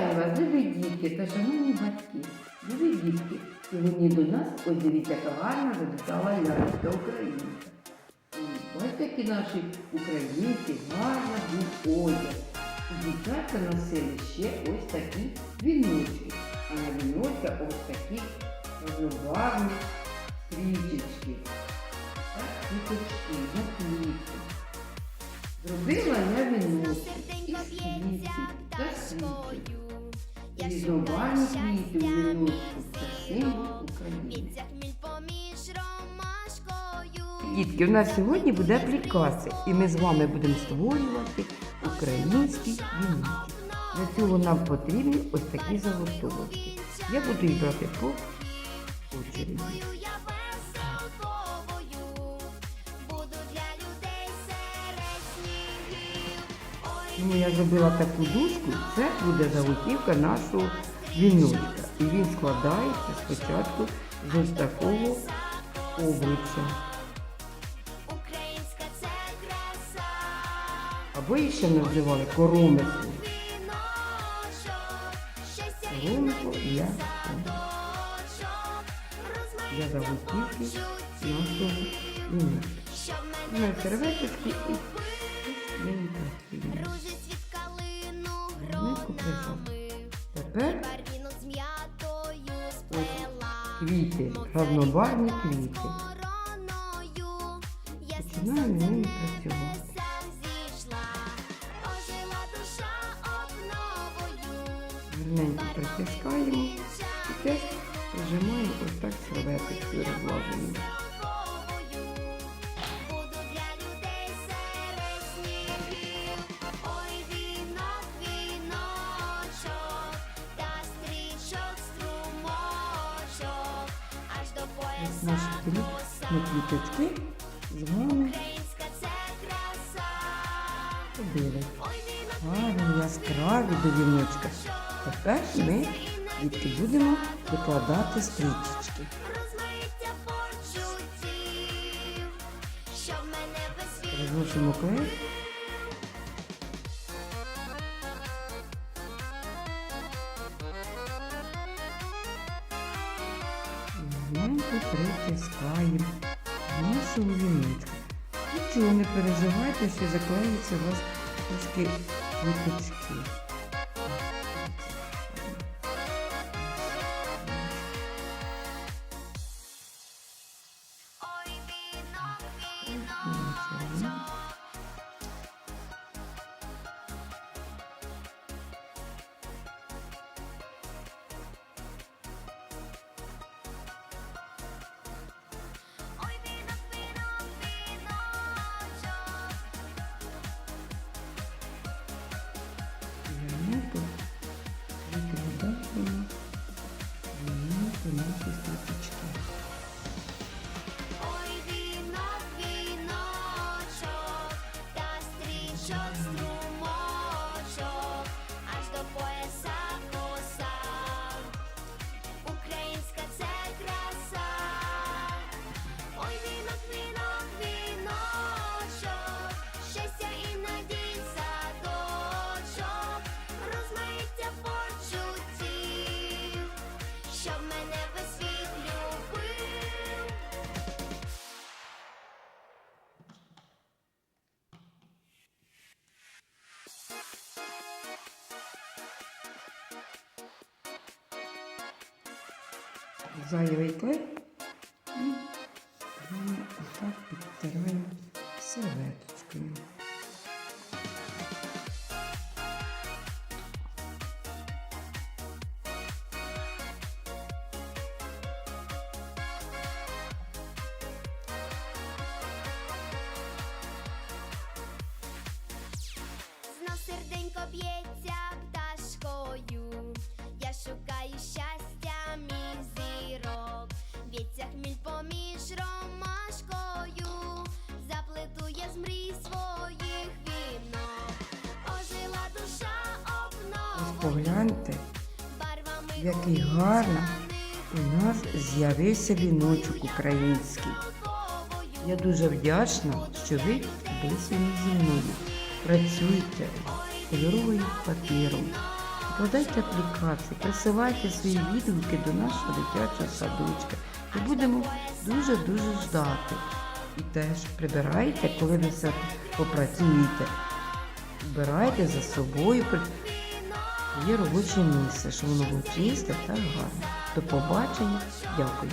Вітаю вас, любі дітки та шановні батьки. Любі дітки, сьогодні до нас ось дивіться, яка гарна завітала лялька українка. І Бачите, які наші українці гарно був одяг. І Дівчатка носили ще ось такі віночки. А на віночках ось такі розноварні стрічечки. Так, квіточки, на квітки. Зробила я віночки із квітів та світів. Різнобарні квіти в віночку символ Дітки, у нас сьогодні буде аплікація, і ми з вами будемо створювати українські віночки. Для цього нам потрібні ось такі заготовки. Я буду їх брати по очереді. Тому я зробила таку дужку, це буде заготівка нашого віночка. І він складається спочатку з ось такого обруча. Або її ще називали коромисло. віночок, щастя Коромисло для, заготівки нашого віночка. Ну, серветочки і квіти, равнобарні квіти. Починаємо ними працювати. Гарненько притискаємо і теж прижимаємо ось так серветочкою розлаженою. Наші ми квіточки з вами ходили. Гарні, яскраві до віночка. Тепер ми дітки будемо викладати стрічечки. Розносимо клей. Гарненько притискаємо нашого віночка. Нічого не переживайте, що заклеються у вас трошки квіточки. Гарненько наші стрічечки. Зайвий клей і так підтираємо серветочкою. Б'ється хміль поміж ромашкою. Заплетує з мрій своїх вінок. Ожила душа Ось погляньте, який гарний у нас з'явився віночок український. Я дуже вдячна, що ви сьогодні зі мною. Працюйте кольоровим папіром. Складайте аплікації, присилайте свої відгуки до нашого дитячого садочка. І будемо дуже-дуже ждати. І теж прибирайте, коли ви все попрацюєте. Вбирайте за собою є робоче місце, щоб воно було чисте та гарне. До побачення. Дякую.